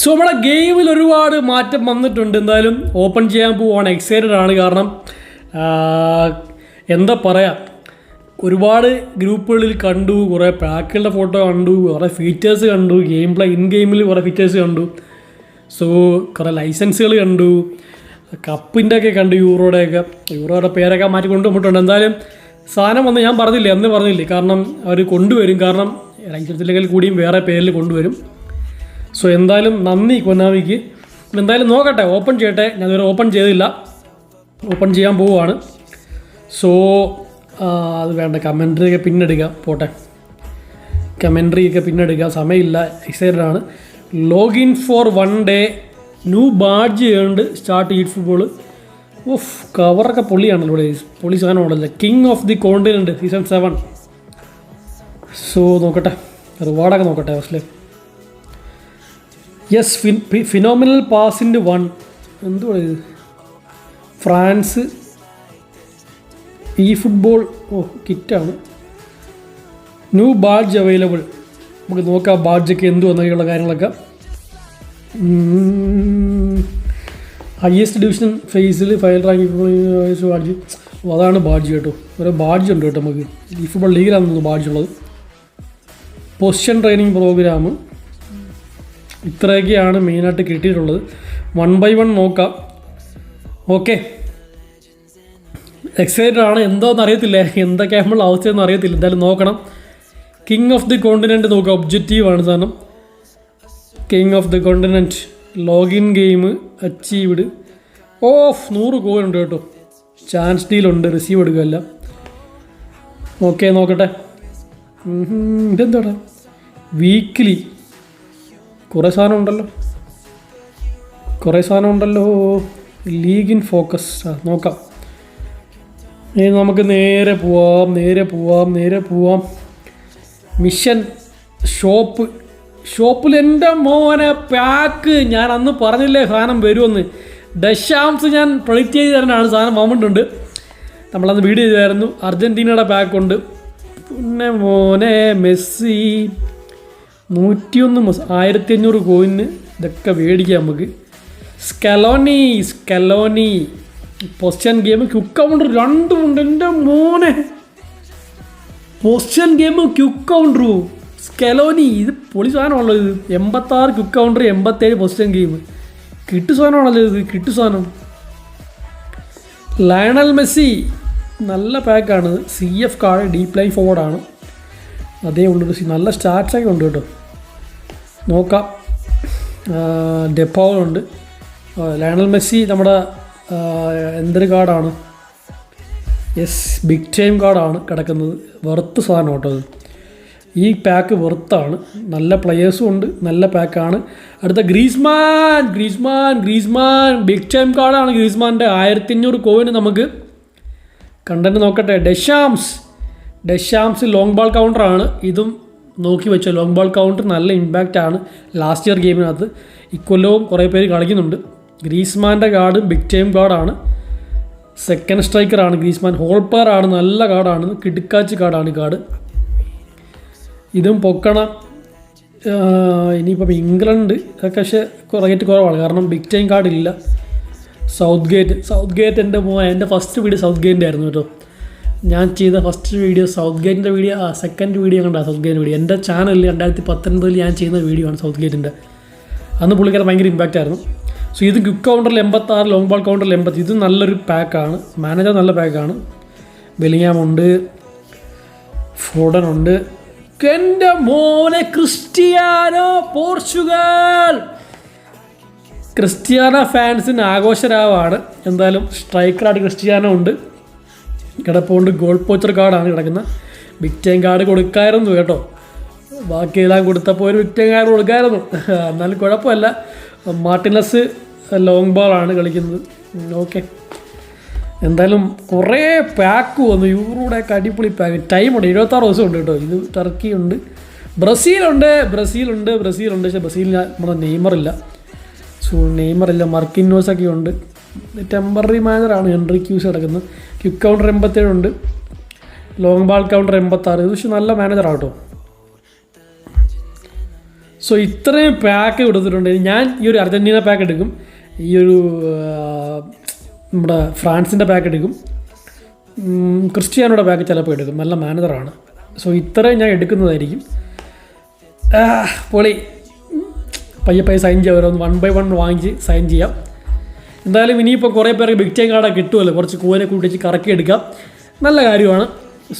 So നമ്മുടെ ഗെയിമിൽ ഒരുപാട് മാറ്റം വന്നിട്ടുണ്ട്. എന്തായാലും ഓപ്പൺ ചെയ്യാൻ പോവാണ്. എക്സൈറ്റഡ് ആണ് കാരണം എന്താ പറയുക ഒരുപാട് ഗ്രൂപ്പുകളിൽ കണ്ടു കുറേ പാക്കുകളുടെ ഫോട്ടോ കണ്ടു കുറേ ഫീച്ചേഴ്സ് കണ്ടു ഗെയിം പ്ലേ ഇൻ ഗെയിമിൽ കുറേ ഫീച്ചേഴ്സ് കണ്ടു. സോ കുറേ ലൈസൻസുകൾ കണ്ടു. കപ്പിന്റെ ഒക്കെ കണ്ടു യൂറോയുടെയൊക്കെ യൂറോയുടെ പേരൊക്കെ മാറ്റി കൊണ്ടുപോയിട്ടുണ്ട് എന്തായാലും സാധനം വന്ന് ഞാൻ പറഞ്ഞില്ല എന്ന് പറഞ്ഞില്ലേ കാരണം അവർ കൊണ്ടുവരും. കാരണം ലൈസൻസില്ലെങ്കിൽ കൂടിയും വേറെ പേരിൽ കൊണ്ടുവരും. സോ എന്തായാലും നന്ദി കൊനാമിക്ക് എന്തായാലും നോക്കട്ടെ ഓപ്പൺ ചെയ്യട്ടെ. ഞാനിതുവരെ ഓപ്പൺ ചെയ്തില്ല. ഓപ്പൺ ചെയ്യാൻ പോവുകയാണ്. സോ അത് വേണ്ട. കമൻട്രി ഒക്കെ പിന്നെടുക്കാം. പോട്ടെ. കമൻട്രി ഒക്കെ പിന്നെടുക്കുക സമയമില്ല. എക്സൈറ്റഡ് ആണ്. Login for one day new badge ചെയ്യുന്നുണ്ട് സ്റ്റാർട്ട് ഈറ്റ് ഫുട്ബോൾ ഓഫ് കവറൊക്കെ പൊളിയാണല്ലോ ഇവിടെ. പൊളി സാധനമാണല്ലോ. King of the continent season seven so നോക്കട്ടെ. റിവാർഡൊക്കെ നോക്കട്ടെ ഫസ്റ്റിൽ യെസ് ഫിൻ ഫിനോമിനൽ പാസിന്റെ വൺ എന്തുവാ ഇത്? ഫ്രാൻസ് ഈ ഫുട്ബോൾ ഓ കിറ്റാണ്. ന്യൂ ബാഡ്ജ് അവൈലബിൾ നമുക്ക് നോക്കാം ബാഡ്ജൊക്കെ എന്തു വന്നൊക്കെയുള്ള കാര്യങ്ങളൊക്കെ. ഹയസ്റ്റ് ഡിവിഷൻ ഫേസിൽ ഫയൽ റാങ്ക് ബാഡ്ജ് അതാണ് ബാഡ്ജ് കേട്ടോ. ഓരോ ബാഡ്ജ് ഉണ്ട് കേട്ടോ നമുക്ക്. ഈ ഫുട്ബോൾ ലീഗിലാണ് ബാഡ്ജ് ഉള്ളത്. പൊസിഷൻ ട്രെയിനിങ് പ്രോഗ്രാം ഇത്രയൊക്കെയാണ് മെയിനായിട്ട് കിട്ടിയിട്ടുള്ളത്. വൺ ബൈ വൺ നോക്കാം. ഓക്കെ എക്സൈറ്റഡ് ആണ് എന്തോന്ന് അറിയത്തില്ല? എന്തൊക്കെ നമ്മൾ അവസ്ഥയെന്ന് അറിയത്തില്ല. എന്തായാലും നോക്കണം. കിങ് ഓഫ് ദി കോണ്ടിനെന്റ് നോക്കുക. ഒബ്ജക്റ്റീവ് ആണ് സാധനം. King of the continent login game achieved of നൂറ് കോയിനുണ്ട് കേട്ടോ. ചാൻസ് ഡീലുണ്ട് റിസീവ് എടുക്കുകയല്ല ഓക്കെ നോക്കട്ടെ. ഇതെന്താണ് വീക്ക്ലി കുറേ സാധനം ഉണ്ടല്ലോ. കുറേ സാധനം ഉണ്ടല്ലോ. League in focus. ആ നോക്കാം. ഇനി നമുക്ക് നേരെ പോവാം നേരെ പോവാം നേരെ പോവാം. Mission shop. ഷോപ്പിൽ എന്റെ മോനെ പാക്ക്. ഞാൻ അന്ന് പറഞ്ഞില്ലേ സാധനം വരുമെന്ന്. ഡഷാംസ് ഞാൻ പ്രൊഡിക്റ്റ് ചെയ്ത് തരാനാണ് സാധനം വന്നിട്ടുണ്ട്. നമ്മളന്ന് വീഡിയോ ചെയ്തായിരുന്നു. അർജന്റീനയുടെ പാക്കുണ്ട് പിന്നെ മോനെ മെസ്സി. നൂറ്റിയൊന്ന് മസ് ആയിരത്തി അഞ്ഞൂറ് കോയിന് ഇതൊക്കെ മേടിക്കാം നമുക്ക്. Scaloni Scaloni possession game quick counter രണ്ടുമുണ്ട് എന്റെ മോനെ. പൊസ്റ്റ്യൻ ഗെയിം ക്യുക്കൗണ്ടറു സ്കലോനി ഇത് പൊളി സാധനമാണല്ലോ ഇത്. എൺപത്താറ് ക്യുക്കൗണ്ടർ എൺപത്തേഴ് പൊസ്റ്റ്യൻ ഗെയിം കിട്ടു സാധനമാണല്ലോ ഇത് കിട്ടു സാധനം. ലയണൽ മെസ്സി നല്ല പാക്കാണ് C F card deep lying ഫോർഡാണ് അതേ ഉള്ളൊരു നല്ല സ്റ്റാറ്റ്സൊക്കെ ഉണ്ട് കേട്ടോ. നോക്കാം. ഡെപ്പോളുണ്ട് ലയണൽ മെസ്സി നമ്മുടെ എന്തൊരു കാർഡാണ്? യെസ് ബിഗ് ടൈം കാർഡാണ് കിടക്കുന്നത്. വെറുത്ത് സാധനം കേട്ടോ അത്. ഈ പാക്ക് വെറുത്താണ് നല്ല പ്ലെയേഴ്സും ഉണ്ട്. നല്ല പാക്കാണ് അടുത്ത Griezmann Griezmann Griezmann big time കാർഡാണ് ഗ്രീസ്മാന്റെ ആയിരത്തി അഞ്ഞൂറ് കോയിന് നമുക്ക് കണ്ടന്റ് നോക്കട്ടെ. ഡെഷാംസ് ഡെഷാംസ് ലോങ് ബാൾ കൗണ്ടറാണ് ഇതും നോക്കി വെച്ച ലോങ് ബോൾ കൗണ്ടർ നല്ല ഇമ്പാക്റ്റ് ആണ് ലാസ്റ്റ് ഇയർ ഗെയിമിനകത്ത് ഇക്കൊല്ലവും കുറേ പേര് കളിക്കുന്നുണ്ട്. ഗ്രീസ്മാന്റെ ഗാർഡ് ബിഗ് ടൈം ഗാർഡാണ് സെക്കൻഡ് സ്ട്രൈക്കറാണ് ഗ്രീസ്മാൻ. ഹോൾപ്പർ ആണ് നല്ല കാർഡാണ് കിടുക്കാച്ചി കാർഡാണ് കാർഡ് ഇതും പൊക്കണ ഇനിയിപ്പം ഇംഗ്ലണ്ട് ഒക്കെ പക്ഷേ റേറ്റ് കുറവാണ്. കാരണം ബിഗ് ടൈം കാർഡ് ഇല്ല. സൗത്ത് ഗേറ്റ് സൗത്ത് ഗേറ്റ് എന്റെ എന്റെ ഫസ്റ്റ് വീട് സൗത്ത് ഗേറ്റിന്റെ ആയിരുന്നു കേട്ടോ. ഞാൻ ചെയ്ത ഫസ്റ്റ് വീഡിയോ സൗത്ത് ഗേറ്റിന്റെ വീഡിയോ ആ സെക്കൻഡ് വീഡിയോ കണ്ട സൗത്ത് ഗേറ്റ് വീഡിയോ എന്റെ ചാനലിൽ രണ്ടായിരത്തി പത്തൊൻപതിൽ ഞാൻ ചെയ്യുന്ന വീഡിയോ ആണ് സൗത്ത് ഗേറ്റിന്റെ അന്ന് പുള്ളിക്കാരൻ ഭയങ്കര ഇമ്പാക്റ്റ് ആയിരുന്നു. സോ ഇത് ക്വിക്ക് കൗണ്ടറിൽ എൺപത്താറ് ലോങ് ബോൾ കൗണ്ടറിൽ എൺപത്തി ഇത് നല്ലൊരു പാക്കാണ് മാനേജർ നല്ല പാക്കാണ് ഫോഡൻ ഉണ്ട്. എന്റെ മോനെ ക്രിസ്റ്റിയാനോ പോർച്ചുഗൽ! ക്രിസ്റ്റിയാനോ ഫാൻസിന് ആഘോഷരാവാണ്. എന്തായാലും സ്ട്രൈക്കറായിട്ട് ക്രിസ്റ്റിയാനോ ഉണ്ട്. കിടപ്പുണ്ട്. ഗോൾ പോച്ചർ കാർഡാണ് കിടക്കുന്നത്. ബിഗ് ടൈം കാർഡ് കൊടുക്കായിരുന്നു കേട്ടോ. ബാക്കിയെല്ലാം കൊടുത്തപ്പോൾ ഒരു ബിഗ് ടൈം കാർഡ് കൊടുക്കായിരുന്നു. എന്നാലും കുഴപ്പമില്ല. മാർട്ടിനസ് ലോങ് ബോളാണ് കളിക്കുന്നത്. ഓക്കെ എന്തായാലും കുറേ പാക്ക് വന്നു. യൂറോയുടെയൊക്കെ അടിപൊളി പാക്ക് ടൈമുണ്ട് എഴുപത്താറ് ദിവസം ഉണ്ട് കേട്ടോ. ഇത് ടർക്കി ഉണ്ട്. ബ്രസീലുണ്ട്. ബ്രസീലുണ്ട്. ബ്രസീലുണ്ട്. പക്ഷേ ബ്രസീലിൽ നമ്മുടെ നെയ്മറില്ല സോ നെയ്മറില്ല മർക്കിന്നോസൊക്കെ ഉണ്ട്. ടെമ്പററി മാനറാണ് ഹെൻറി ക്യൂസ് കിടക്കുന്നത്. ക്വിക്ക് കൗണ്ടർ എൺപത്തേഴുണ്ട്. ലോങ് ബാൾ കൗണ്ടർ എൺപത്താറ്. ഇത് പക്ഷേ നല്ല മാനേജർ ആട്ടോ. സോ ഇത്രയും പാക്ക് കൊടുത്തിട്ടുണ്ട്. ഞാൻ ഈ ഒരു അർജന്റീന പാക്ക് എടുക്കും. ഈ ഒരു നമ്മുടെ ഫ്രാൻസിന്റെ പാക്ക് എടുക്കും. ക്രിസ്ത്യാനോടെ പാക്ക് ചിലപ്പോൾ എടുക്കും. നല്ല മാനേജറാണ് സോ ഇത്രയും ഞാൻ എടുക്കുന്നതായിരിക്കും. പൊളി. പയ്യെ പയ്യെ സൈൻ ചെയ്യാം. ഓരോന്ന് വൺ ബൈ വൺ വാങ്ങിച്ച് സൈൻ ചെയ്യാം. എന്തായാലും ഇനിയിപ്പോൾ കുറേ പേർക്ക് ബിഗ് ടൈം കാർഡൊക്കെ കിട്ടുമല്ലോ. കുറച്ച് കൂവനെ കൂട്ടിച്ച് കറക്കി എടുക്കാം. നല്ല കാര്യമാണ്.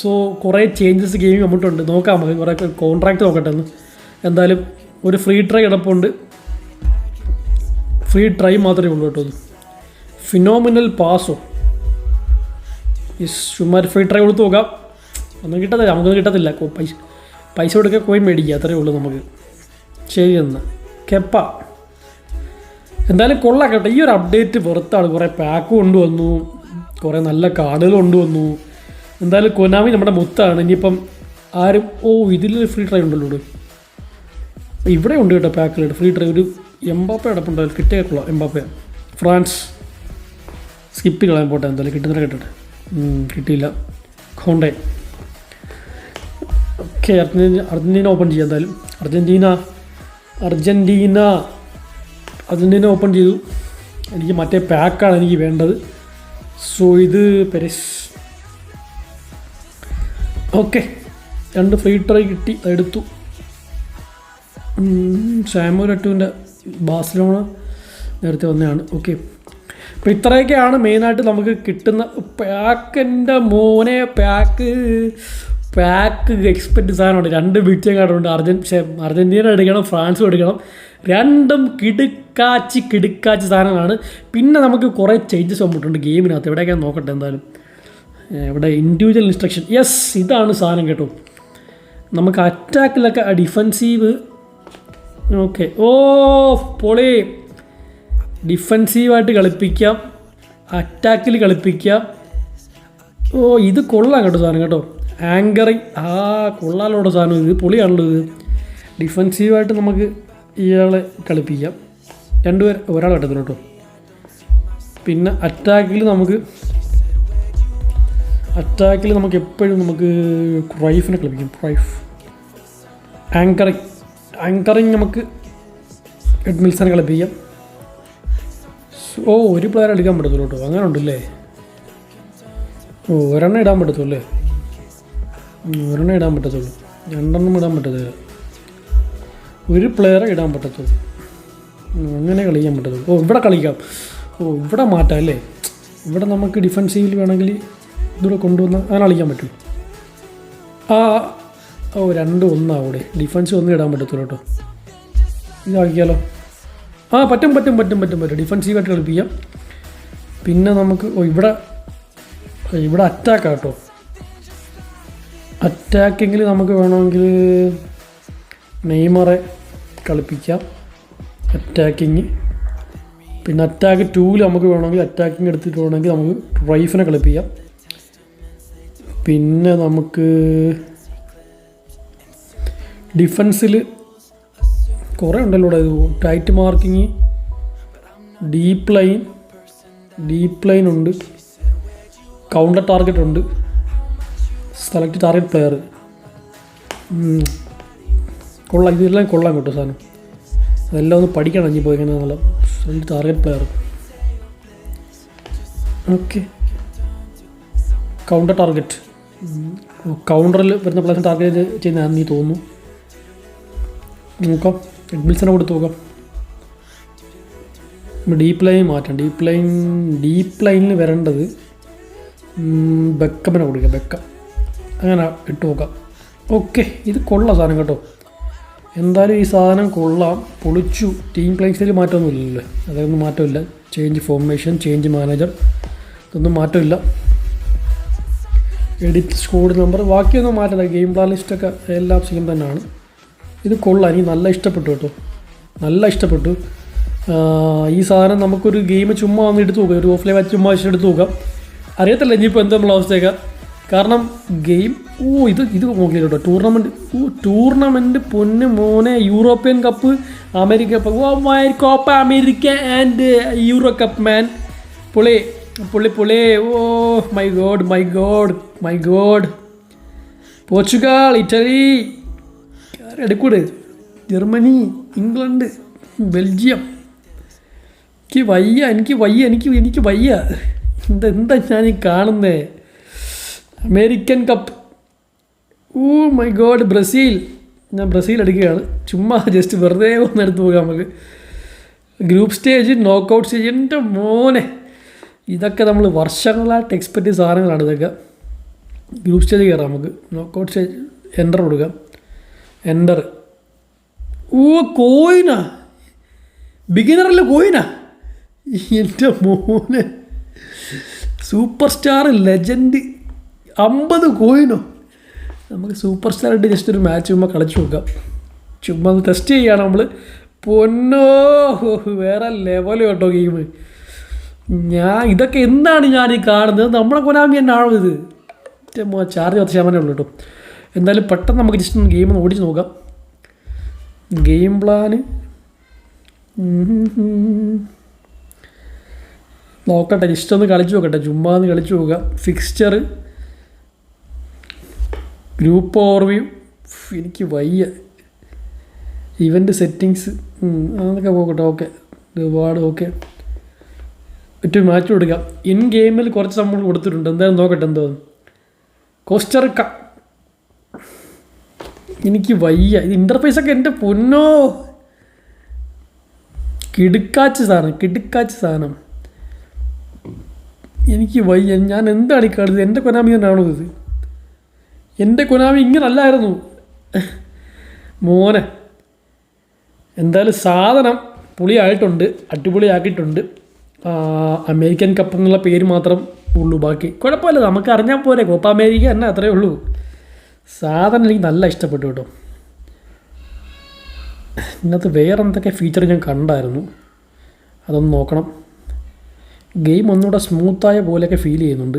സോ കുറേ ചേഞ്ചസ് ഗെയിമിംഗ് വന്നിട്ടുണ്ട്. നോക്കാം നമുക്ക് കുറേ കോൺട്രാക്റ്റ് നോക്കട്ടെ ഒന്ന് എന്തായാലും ഒരു ഫ്രീ ട്രൈ കിടപ്പുണ്ട്. ഫ്രീ ട്രൈ മാത്രമേ ഉള്ളൂ കേട്ടോ ഫിനോമിനൽ പാസോ ഈ ചുമ്മാ ഫ്രീ ട്രൈ കൊടുത്ത് നോക്കാം. ഒന്നും കിട്ടത്തില്ല. നമുക്കൊന്നും കിട്ടത്തില്ല. പൈസ പൈസ കൊടുക്കുക കോയി മേടിക്കുക അത്രയേ ഉള്ളൂ നമുക്ക്. ശരി എന്നാൽ കെപ്പ. എന്തായാലും കൊള്ളാം കേട്ടോ. ഈ ഒരു അപ്ഡേറ്റ് പുറത്താണ് കുറേ പാക്ക് കൊണ്ടുവന്നു. കുറേ നല്ല കാർഡുകൾ കൊണ്ടുവന്നു. എന്തായാലും കൊനാമി നമ്മുടെ മുത്താണ്. ഇനിയിപ്പം ആരും ഓ ഇതിൽ ഫ്രീ ട്രൈ ഉണ്ടല്ലോ ഇവിടെ. ഉണ്ട് കേട്ടോ പാക്കിലുണ്ട് ഫ്രീ ട്രൈ ഒരു എംബാപ്പ അടപ്പുണ്ടോ കിട്ടിയേക്കുള്ള എംബാപ്പ. ഫ്രാൻസ്. സ്കിപ്പ് കളയാൻ പോട്ടെ. എന്തായാലും കിട്ടുന്ന കേട്ടിട്ട്. കിട്ടിയില്ല. Conte okay Argentina Argentina open ചെയ്യാം എന്തായാലും. അർജന്റീന അർജന്റീന അർജന്റീന ഓപ്പൺ ചെയ്തു. എനിക്ക് മറ്റേ പാക്കാണ് എനിക്ക് വേണ്ടത്. സോ ഇത് പെരിസ് ഓക്കെ രണ്ട് ഫ്രീ ട്രൈ കിട്ടി. അതെടുത്തു സാമു രട്ടുവിന്റെ ബാസിലോണ നേരത്തെ വന്നതാണ്. ഓക്കെ അപ്പോൾ ഇത്രയൊക്കെയാണ് മെയിനായിട്ട് നമുക്ക് കിട്ടുന്ന പാക്കിന്റെ മോനെ പാക്ക് പാക്ക് എക്സ്പെക്റ്റ് സാധനമുണ്ട്. രണ്ട് ബിറ്റ് കാർഡുണ്ട് അർജൻ അർജന്റീന എടുക്കണം ഫ്രാൻസും എടുക്കണം. രണ്ടും കിടുക്കാച്ചി കിടുക്കാച്ചി സാധനങ്ങളാണ്. പിന്നെ നമുക്ക് കുറേ ചേഞ്ചസ് വന്നിട്ടുണ്ട് ഗെയിമിനകത്ത്. എവിടെയൊക്കെ നോക്കട്ടെ എന്തായാലും. ഇവിടെ ഇൻഡിവിജ്വൽ ഇൻസ്ട്രക്ഷൻ യെസ് ഇതാണ് സാധനം കേട്ടോ. നമുക്ക് അറ്റാക്കിലൊക്കെ ഡിഫൻസീവ് ഓക്കെ ഓ പൊളി. ഡിഫൻസീവായിട്ട് കളിപ്പിക്കാം. അറ്റാക്കിൽ കളിപ്പിക്കാം. ഓ ഇത് കൊള്ളാം കേട്ടോ സാധനം കേട്ടോ. ആങ്കറിങ് ആ കൊള്ളാലോട്ടോ സാധനം ഇത്. പൊളിയാണല്ലോ ഇത്. ഡിഫൻസീവായിട്ട് നമുക്ക് ഇയാളെ കളിപ്പിക്കാം. രണ്ടുപേർ ഒരാൾ കിട്ടത്തില്ല കേട്ടോ പിന്നെ അറ്റാക്കിൽ നമുക്ക് അറ്റാക്കിൽ നമുക്ക് എപ്പോഴും നമുക്ക് ക്രൈഫിനെ കളിപ്പിക്കാം. Cruyff anchoring. ആങ്കറിങ് നമുക്ക് എഡ്മിൽസനെ കളിപ്പിക്കാം. ഓ ഒരു പ്ലെയർ എടുക്കാൻ പറ്റത്തുള്ളൂ കേട്ടോ അങ്ങനെ ഉണ്ടല്ലേ? ഓ ഒരെണ്ണം ഇടാൻ പറ്റത്തുള്ളൂ അല്ലേ? ഒരെണ്ണം ഇടാൻ പറ്റത്തുള്ളൂ. രണ്ടെണ്ണം ഇടാൻ പറ്റത്തില്ല. ഒരു പ്ലെയറെ ഇടാൻ പറ്റത്തുള്ളൂ. അങ്ങനെ കളിക്കാൻ പറ്റത്തുള്ളൂ. ഓ ഇവിടെ കളിക്കാം. ഓ ഇവിടെ മാറ്റാം അല്ലേ? ഇവിടെ നമുക്ക് ഡിഫൻസീവിൽ വേണമെങ്കിൽ ഇതിവിടെ കൊണ്ടുവന്ന് അങ്ങനെ കളിക്കാൻ പറ്റും. ആ ഓ രണ്ട് ഒന്നാവൂടെ. ഡിഫൻസ് ഒന്നും ഇടാൻ പറ്റത്തുള്ളൂ കേട്ടോ. ഇതാക്കിയാലോ ആ പറ്റും പറ്റും പറ്റും പറ്റും പറ്റും. ഡിഫൻസീവായിട്ട് കളിപ്പിക്കാം. പിന്നെ നമുക്ക് ഓ ഇവിടെ ഇവിടെ അറ്റാക്ക് കേട്ടോ. അറ്റാക്കിങ്ങിൽ നമുക്ക് വേണമെങ്കിൽ നെയ്മറെ കളിപ്പിക്കാം. അറ്റാക്കിങ് പിന്നെ അറ്റാക്ക് ടൂവിൽ നമുക്ക് വേണമെങ്കിൽ അറ്റാക്കിങ് എടുത്തിട്ട് വേണമെങ്കിൽ നമുക്ക് റൈഫിനെ കളിപ്പിക്കാം. പിന്നെ നമുക്ക് ഡിഫൻസിൽ കുറേ ഉണ്ടല്ലോ ഇവിടെ. Tight marking deep line deep line ഉണ്ട്. കൗണ്ടർ ടാർഗറ്റ് ഉണ്ട്. സെലക്ട് ടാർഗറ്റ് പ്ലെയർ കൊള്ളാം ഇതെല്ലാം കൊള്ളാം കേട്ടോ സാധനം. അതെല്ലാം ഒന്ന് പഠിക്കണം ഇനി പോയി ഇങ്ങനെ നല്ല select target player okay counter target കൗണ്ടറിൽ വരുന്ന പ്ലേസ് ടാർഗറ്റ് ചെയ്യുന്നതാണെന്ന് നീ തോന്നുന്നു. നോക്കാം. എഡ്മിൽസനെ കൊടുത്ത് നോക്കാം. ഡീപ്പ് ലൈൻ മാറ്റാം ഡീപ്പ് ലൈൻ ഡീപ്പ് ലൈനിൽ വരേണ്ടത് ബെക്കപ്പിനെ കൊടുക്കുക കൊടുക്കാം ബെക്കം. അങ്ങനെ ഇട്ട് നോക്കാം. ഓക്കെ ഇത് കൊള്ളാം സാധനം കേട്ടോ. എന്തായാലും ഈ സാധനം കൊള്ളാം. പൊളിച്ചു. ടീം പ്ലേസിൽ മാറ്റമൊന്നുമില്ലല്ലോ. അതൊന്നും മാറ്റമില്ല. ചേഞ്ച് ഫോർമേഷൻ ചേഞ്ച് മാനേജർ ഇതൊന്നും മാറ്റമില്ല. എഡിറ്റ് സ്കോഡ് നമ്പർ ബാക്കിയൊന്നും മാറ്റില്ല ഗെയിം പ്ലാൻ ലിസ്റ്റൊക്കെ എല്ലാം സെയിം തന്നെയാണ്. ഇത് കൊള്ളാം. എനിക്ക് നല്ല ഇഷ്ടപ്പെട്ടു കേട്ടോ. നല്ല ഇഷ്ടപ്പെട്ടു. ഈ സാധനം നമുക്കൊരു ഗെയിം ചുമ്മാ ഒന്ന് എടുത്ത് നോക്കാം. ഒരു ഓഫ്ലൈൻ മാച്ച് ചുമ്മാ എടുത്ത് നോക്കാം. അറിയത്തില്ല. ഇനിയിപ്പോൾ എന്താ നമ്മളെ അവസ്ഥയൊക്കെ? കാരണം ഗെയിം ഓ ഇത് ഇത് നോക്കിയില്ല കേട്ടോ ടൂർണമെന്റ് ഓ ടൂർണമെന്റ് പൊന്ന് മോനെ European cup America cup oh my Copa America and Euro cup man. പുളി പുള്ളി പുളി ഓ my god my god my god. Portugal Italy. എടുക്കൂട്? Germany England Belgium. എനിക്ക് വയ്യ എനിക്ക് വയ്യ എനിക്ക് എനിക്ക് വയ്യ. എന്താ എന്താ ഞാൻ ഈ കാണുന്നേ? American cup. Oh my god Brazil. ഞാൻ ബ്രസീൽ എടുക്കുകയാണ്. ചുമ്മാ ജസ്റ്റ് വെറുതെ ഒന്ന് എടുത്ത് പോകാം നമുക്ക്. ഗ്രൂപ്പ് സ്റ്റേജ് നോക്കൗട്ട് സ്റ്റേജ് എന്റെ മോനെ. ഇതൊക്കെ നമ്മൾ വർഷങ്ങളായിട്ട് എക്സ്പെക്ട് ചെയ്ത സാധനങ്ങളാണ് ഇതൊക്കെ. ഗ്രൂപ്പ് സ്റ്റേജ് കയറാം നമുക്ക്. നോക്കൗട്ട് സ്റ്റേജ് എന്റർ കൊടുക്കാം. എന്റർ ഓ കോയിനാ ബിഗിനറിൽ കോയിനാ എന്റെ മോനെ. സൂപ്പർ സ്റ്റാർ ലെജൻഡ് അമ്പത് കോയിനോ നമുക്ക് സൂപ്പർ സ്റ്റാറായിട്ട് ജസ്റ്റ് ഒരു മാച്ച് ചുമ്മാ കളിച്ചു നോക്കാം. ചുമ്മാ ഒന്ന് ടെസ്റ്റ് ചെയ്യുകയാണ് നമ്മൾ പൊന്നോ വേറെ ലെവൽ കേട്ടോ ഗെയിം ഞാൻ ഇതൊക്കെ എന്താണ് ഞാൻ ഈ കാണുന്നത് നമ്മളെ കൊനാമി തന്നെയാണോ ഇത്? ചാർജ് പത്ത് ശതമാനമേ ഉള്ളൂ കേട്ടോ. എന്തായാലും പെട്ടെന്ന് നമുക്ക് ജസ്റ്റ് ഒന്ന് ഗെയിം ഓടിച്ച് നോക്കാം. ഗെയിം പ്ലാന് നോക്കട്ടെ ജസ്റ്റ് ഒന്ന് കളിച്ചു നോക്കട്ടെ. ചുമ്മാ ഒന്ന് കളിച്ചു നോക്കുക ഫിക്സ്ചർ ഗ്രൂപ്പ് ഓർവ്യൂ എനിക്ക് വയ്യ. ഇവന്റ് സെറ്റിങ്സ് അതൊക്കെ പോകട്ടെ ഓക്കെ. ഒരുപാട് ഓക്കെ. ഒറ്റ മാച്ച് കൊടുക്കാം. ഇൻ ഗെയിമിൽ കുറച്ച് നമ്മൾ കൊടുത്തിട്ടുണ്ട്. എന്തായാലും നോക്കട്ടെ എന്തോ. കോസ്റ്ററിക്ക എനിക്ക് വയ്യ. ഇത് ഇന്റർഫേസൊക്കെ എന്റെ പൊന്നോ. കിടുക്കാച്ച് സാധനം കിടുക്കാച്ച് സാധനം. എനിക്ക് വയ്യ. ഞാൻ എന്താണ് ഈ കളിത് എന്റെ കൊനാമി ഇത്? എന്റെ ഇങ്ങനെ അല്ലായിരുന്നു മോനെ എന്തായാലും സാധനം പുളിയായിട്ടുണ്ട് അടിപൊളിയാക്കിയിട്ടുണ്ട്. അമേരിക്കൻ കപ്പ് എന്നുള്ള പേര് മാത്രം ഉള്ളൂ ബാക്കി. കുഴപ്പമില്ല നമുക്ക് അറിഞ്ഞാൽ പോരെ. കോപ്പ അമേരിക്ക തന്നെ അത്രയേ ഉള്ളൂ. സാധനം എനിക്ക് നല്ല ഇഷ്ടപ്പെട്ടു കേട്ടോ. ഇതിനകത്ത് വേറെ എന്തൊക്കെ ഫീച്ചർ ഞാൻ കണ്ടായിരുന്നു? അതൊന്ന് നോക്കണം. ഗെയിം ഒന്നുകൂടെ സ്മൂത്തായ പോലെയൊക്കെ ഫീൽ ചെയ്യുന്നുണ്ട്.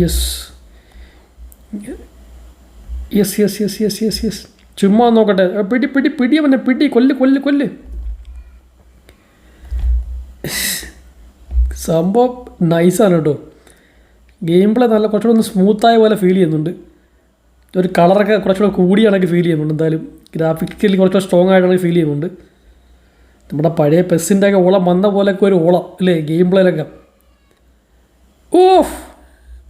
Yes yes yes yes yes yes yes ചുമ്മാ നോക്കട്ടെ. പിടി പിടി പിടി അവനെ പിടി കൊല്ല് കൊല്ല് കൊല്ല്. സംഭവം നൈസാണ് കേട്ടോ ഗെയിം പ്ലേ നല്ല കുറച്ചുകൂടെ ഒന്ന് സ്മൂത്തായ പോലെ ഫീൽ ചെയ്യുന്നുണ്ട്. ഒരു കളറൊക്കെ കുറച്ചുകൂടെ കൂടിയാണെങ്കിൽ ഫീൽ ചെയ്യുന്നുണ്ട്. എന്തായാലും ഗ്രാഫിക്കലി കുറച്ചുകൂടെ സ്ട്രോങ് ആയിട്ടാണെങ്കിൽ ഫീൽ ചെയ്യുന്നുണ്ട്. നമ്മുടെ പഴയ പെസ്സിന്റെ ഒക്കെ ഓളം വന്ന പോലെയൊക്കെ ഒരു ഓളം അല്ലേ? ഗെയിം പ്ലേയിലൊക്കെ ഓ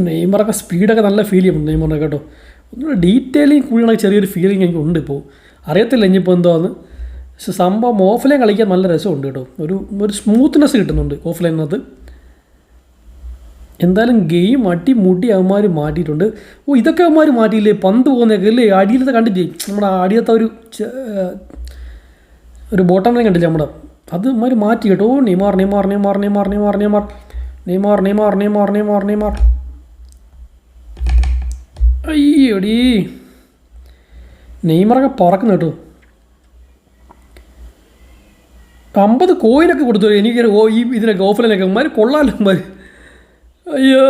നെയ്മറൊക്കെ സ്പീഡൊക്കെ നല്ല ഫീൽ ചെയ്യുന്നുണ്ട് നെയ്മറിനെ കേട്ടോ. ഒന്നുകൂടെ ഡീറ്റെയിലിംഗ് കൂടിയുള്ള ചെറിയൊരു ഫീലിംഗ് എനിക്ക് ഉണ്ട് ഇപ്പോൾ അറിയത്തില്ല ഇനിയിപ്പോൾ എന്താന്ന്. പക്ഷെ സംഭവം ഓഫ്ലൈൻ കളിക്കാൻ നല്ല രസമുണ്ട് കേട്ടോ. ഒരു ഒരു സ്മൂത്ത്നെസ് കിട്ടുന്നുണ്ട് ഓഫ്ലൈനകത്ത് എന്തായാലും ഗെയിം അടി മുടി അവന്മാർ മാറ്റിയിട്ടുണ്ട്. ഓ ഇതൊക്കെ അവന്മാർ മാറ്റിയില്ലേ? പന്ത് പോകുന്നതൊക്കെ അല്ലേ? അടിയിലത്തെ കണ്ടില്ലേ നമ്മുടെ അടിയത്തെ ഒരു ഒരു ബോട്ടം ലൈൻ കണ്ടില്ലേ നമ്മുടെ? അത് അവന്മാർ മാറ്റി കേട്ടോ. Neymar Neymar Neymar Neymar Neymar Neymar. Neymar Neymar Neymar Neymar Neymar. അയ്യോടി. നെയ്മറൊക്കെ പറക്കുന്നു കേട്ടോ. അമ്പത് കോയിനൊക്കെ കൊടുത്തു. എനിക്ക് ഓ ഈ ഇതിനെ ഓഫറിനൊക്കെ അമ്മമാർ കൊള്ളാമല്ലോ അമ്മമാർ അയ്യോ.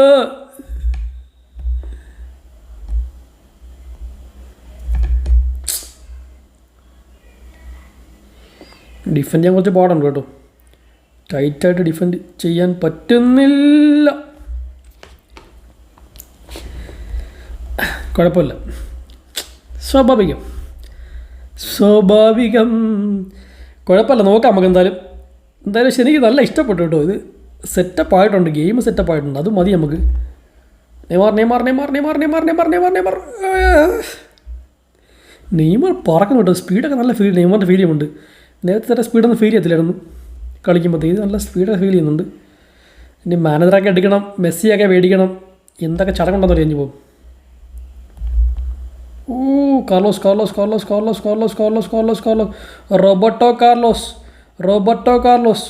ഡിഫെൻഡ് ചെയ്യാൻ കുറച്ച് പാടുണ്ട് കേട്ടോ. ടൈറ്റായിട്ട് ഡിഫെൻഡ് ചെയ്യാൻ പറ്റുന്നില്ല. കുഴപ്പമില്ല. സ്വാഭാവികം. സ്വാഭാവികം. കുഴപ്പമില്ല നോക്കാം നമുക്ക് എന്തായാലും എന്തായാലും പക്ഷെ എനിക്ക് നല്ല ഇഷ്ടപ്പെട്ടു കേട്ടോ ഇത്. സെറ്റപ്പ് ആയിട്ടുണ്ട് ഗെയിം സെറ്റപ്പ് ആയിട്ടുണ്ട്. അത് മതി നമുക്ക്. Neymar Neymar Neymar Neymar Neymar Neymar Neymar Neymar. Neymar പറക്കുന്നു കേട്ടോ സ്പീഡൊക്കെ നല്ല ഫീൽ നെയ്മാറിന്റെ ഫീൽ ചെയ്യുന്നുണ്ട്. നേരത്തെ തന്നെ സ്പീഡൊന്നും ഫീൽ ചെയ്യത്തില്ലായിരുന്നു കളിക്കുമ്പോഴത്തേക്ക് നല്ല സ്പീഡൊക്കെ ഫീൽ ചെയ്യുന്നുണ്ട്. ഇനി മാനേജറൊക്കെ എടുക്കണം മെസ്സിയൊക്കെ മേടിക്കണം. എന്തൊക്കെ ചടങ്ങുണ്ടെന്ന് പറഞ്ഞു പോകും. ഓ Carlos Carlos Carlos Carlos Carlos Carlos Carlos Carlos Roberto Carlos Roberto Carlos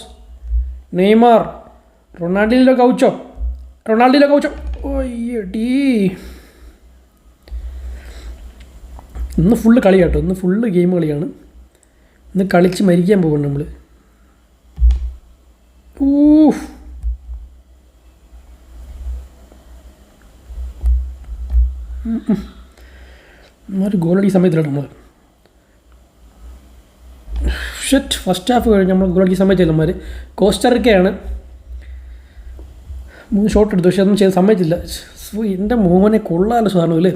Neymar Ronaldinho കൗച്ചോ Ronaldinho കൗച്ചോ ഒയ്യടി ഇന്ന് ഫുള്ള് കളി കേട്ടോ ഇന്ന് ഫുള്ള് ഗെയിം കളിയാണ്. ഇന്ന് കളിച്ച് മരിക്കാൻ പോകുന്നു നമ്മൾ ഊഫ് ഒരു ഗോളടി സമയത്തിലാണ് നമ്മൾ ഷെറ്റ് ഫസ്റ്റ് ഹാഫ് കഴിഞ്ഞ് നമ്മൾ ഗോളടി സമയത്തില്ല നമ്മൾ കോസ്റ്ററിക്കയാണ് മൂന്ന് ഷോട്ട് എടുത്തു പക്ഷേ അതൊന്നും ചെയ്ത് സമ്മതിച്ചില്ല സോ എന്റെ മോനെ കൊള്ളാലോ സാധനം അല്ലേ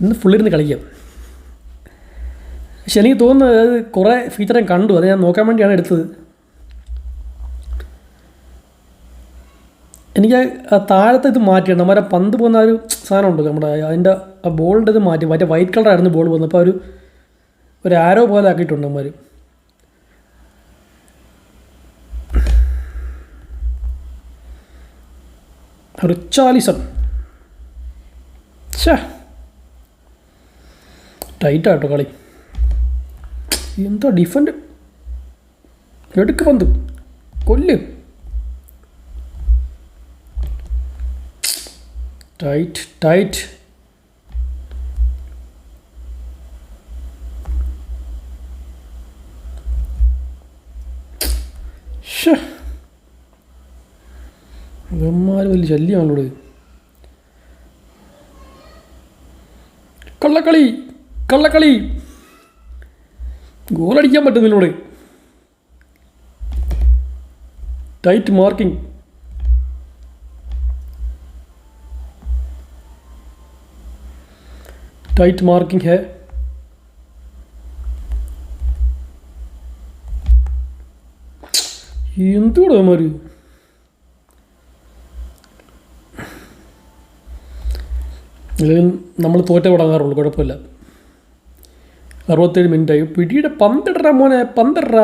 ഇന്ന് ഫുള്ളിരുന്ന് കളിക്കാം. പക്ഷെ എനിക്ക് തോന്നുന്നത് അത് കുറേ ഫീച്ചർ കണ്ടു. അത് ഞാൻ നോക്കാൻ വേണ്ടിയാണ് എടുത്തത്. എനിക്ക് താഴത്തെ ഇത് മാറ്റിയാണ് നമ്മുടെ പന്ത് പോകുന്ന ഒരു ഒരു സാധനമുണ്ട് നമ്മുടെ അതിന്റെ ആ ബോളിന്റെ ഇത് മാറ്റി. മറ്റേ വൈറ്റ് കളറായിരുന്നു ബോൾ പോകുന്നത്. അപ്പോൾ ഒരു ഒരു ആരോ പോലെ ആക്കിയിട്ടുണ്ട് അവന്മാർ റിച്ചാലിസം. ഛേ. ടൈറ്റാട്ടോ കളി. എന്താ ഡിഫൻഡ് എടുക്ക് പന്ത്. കൊല്ല്. ടൈറ്റ് ടൈറ്റ് ഇവന്മാർ വലിയ ശല്യമാണല്ലോ. കള്ളക്കളി കള്ളക്കളി. ഗോളടിക്കാൻ പറ്റുന്നില്ലോടെ ടൈറ്റ് മാർക്കിംഗ് टाइट मार्किंग है എന്തുകൂടെ അവന്മാർ നമ്മൾ തോറ്റ തുടങ്ങാറുള്ളൂ കുഴപ്പമില്ല അറുപത്തേഴ് മിനിറ്റായി പിടിയുടെ പന്തിടറ മോനെ പന്തിടറ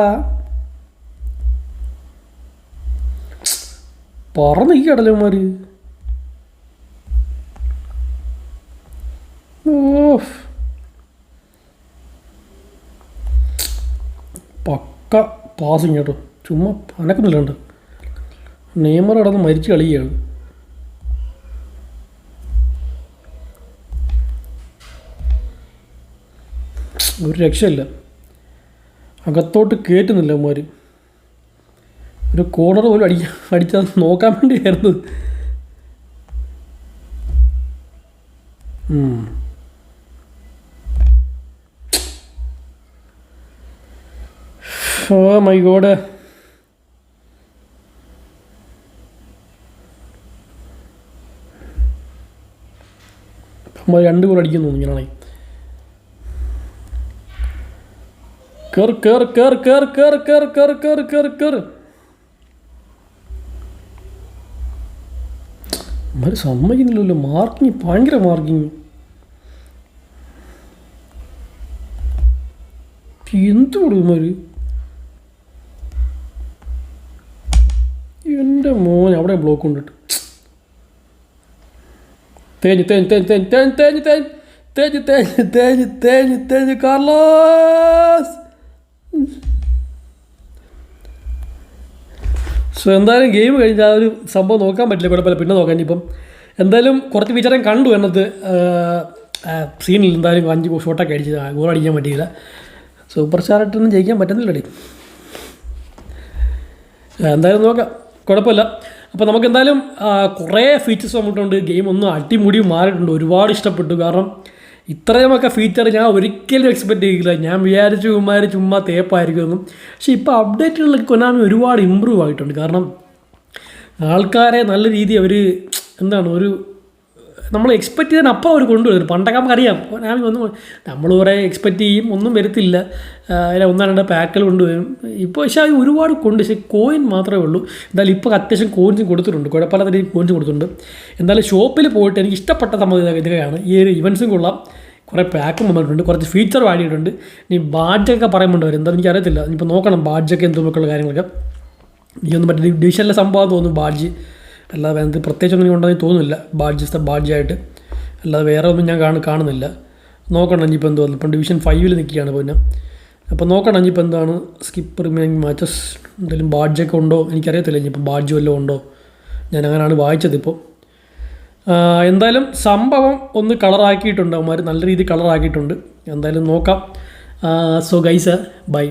പറന്ന് ഈ കടലന്മാർ പക്ക പാസിങ് കേട്ടോ. ചുമ്മാ അനക്കുന്നില്ല നെയ്മർ കടന്ന് മരിച്ച് കളിക്കുകയാണ്. ഒരു രക്ഷയില്ല. അകത്തോട്ട് കയറ്റുന്നില്ല അവന്മാർ ഒരു കോർണർ പോലും അടി അടിച്ചാൽ നോക്കാൻ വേണ്ടിയായിരുന്നു. ഉം. my god. നമ്മൾ രണ്ട് ഗോൾ അടിക്കുന്നു ഇങ്ങനെയാണെങ്കിൽ കേറ് കേറ് കേറ് കേറ് കേറ് കേറ് കേറ് കേറ് കേറ് കേറ് ഇവർ സമ്മതിക്കുന്നില്ലല്ലോ മാർക്കിങ് ഭയങ്കര മാർക്കിങ് എന്ത് കൊടുക്കുമാര് എന്റെ മോൻ അവിടെ ബ്ലോക്ക് കൊണ്ടിട്ട് തേഞ്ഞ് തേഞ്ഞ് തേഞ്ഞ് തേഞ്ഞ് തേഞ്ഞ് തേഞ്ഞ് തേഞ്ഞ് തേഞ്ഞ് തേഞ്ഞ് തേഞ്ഞ് തേഞ്ഞ് തേഞ്ഞ് കാർലോസ് സോ എന്തായാലും ഗെയിം കഴിഞ്ഞാൽ ആ ഒരു സംഭവം നോക്കാൻ പറ്റില്ല കുഴപ്പമില്ല പിന്നെ നോക്കാം ഇനിയിപ്പം എന്തായാലും കുറച്ച് വിചാരം കണ്ടു എന്നത് സീനിൽ എന്തായാലും അഞ്ച് ഷോട്ടൊക്കെ അടിച്ച് ഗോളടിക്കാൻ പറ്റിയില്ല സൂപ്പർ സ്റ്റാർ സ്റ്റാറായിട്ടൊന്നും ജയിക്കാൻ പറ്റുന്നില്ലടി എന്തായാലും നോക്കാം കുഴപ്പമില്ല. അപ്പോൾ നമുക്ക് എന്തായാലും കുറേ ഫീച്ചേഴ്സ് വന്നിട്ടുണ്ട്. ഗെയിം ഒന്ന് അടിമുടി മാറിയിട്ടുണ്ട്. ഒരുപാട് ഇഷ്ടപ്പെട്ടു. കാരണം ഇത്രയുമൊക്കെ ഫീച്ചർ ഞാൻ ഒരിക്കലും എക്സ്പെക്ട് ചെയ്തില്ല ഞാൻ വിചാരിച്ചു ചുമ്മാർ ചുമ്മാ തേപ്പായിരിക്കുമെന്നും. പക്ഷേ ഇപ്പോൾ അപ്ഡേറ്റുകളിൽ കൊനാമി ഒരുപാട് ഇമ്പ്രൂവ് ആയിട്ടുണ്ട്. കാരണം ആൾക്കാരെ നല്ല രീതി അവർ എന്താണ് ഒരു നമ്മൾ എക്സ്പെക്ട് ചെയ്തതിനപ്പുറം അവർ കൊണ്ടുവരും. പണ്ടൊക്കെ നമുക്കറിയാം ഞാൻ ഒന്നും നമ്മൾ കുറേ എക്സ്പെക്റ്റ് ചെയ്യും ഒന്നും വരത്തില്ല. അതിൽ ഒന്നാം രണ്ട് പാക്കുകൾ കൊണ്ടുവരും. ഇപ്പോൾ പക്ഷേ അത് ഒരുപാട് കൊണ്ട് പക്ഷേ കോയിൻ മാത്രമേ ഉള്ളൂ. എന്തായാലും ഇപ്പോൾ അത്യാവശ്യം കോയിൻസും കൊടുത്തിട്ടുണ്ട്. കുഴപ്പമില്ലാത്ത രീതിയിൽ കോയിൻസ് കൊടുത്തിട്ടുണ്ട്. എന്തായാലും ഷോപ്പിൽ പോയിട്ട് എനിക്ക് ഇഷ്ടപ്പെട്ട ഇത് ഇതൊക്കെയാണ്. ഈ ഒരു ഇവൻസും കൊള്ളാം. കുറേ പാക്കും വന്നിട്ടുണ്ട്. കുറച്ച് ഫീച്ചർ വാങ്ങിയിട്ടുണ്ട് ഇനി ബാഡ്ജൊക്കെ പറയുമ്പോൾ വരും എന്താണെന്ന് എനിക്കറിയത്തില്ല ഇനിയിപ്പോൾ നോക്കണം ബാഡ്ജൊക്കെ എന്തൊക്കെയുള്ള കാര്യങ്ങളൊക്കെ. എനിക്കൊന്നും മറ്റേ ഡിവിഷനിലെ സംഭവം തോന്നുന്നു ബാഡ്ജ്. അല്ലാതെ വേറെ പ്രത്യേകിച്ചൊന്നും ഉണ്ടെന്ന് തോന്നുന്നില്ല. ബാഡ്ജസ് ബാഡ്ജായിട്ട് അല്ലാതെ വേറെ ഒന്നും ഞാൻ കാണു കാണുന്നില്ല. നോക്കണം ഇനിയിപ്പോൾ എന്തോ ഇപ്പം ഡിവിഷൻ ഫൈവിൽ നിൽക്കുകയാണ് പിന്നെ. അപ്പോൾ നോക്കണം ഇനിയിപ്പോൾ എന്താണ്? സ്കിപ്പ് റിമൈനിങ് മാച്ചസ് എന്തെങ്കിലും ബാഡ്ജൊക്കെ ഉണ്ടോ? എനിക്കറിയത്തില്ല ഇനിയിപ്പോൾ ബാഡ്ജ് വല്ലതും ഉണ്ടോ? ഞാൻ അങ്ങനെയാണ് വായിച്ചത് ഇപ്പോൾ എന്തായാലും സംഭവം ഒന്ന് കളറാക്കിയിട്ടുണ്ട് അവന്മാർ നല്ല രീതിയിൽ കളറാക്കിയിട്ടുണ്ട് എന്തായാലും നോക്കാം. So guys bye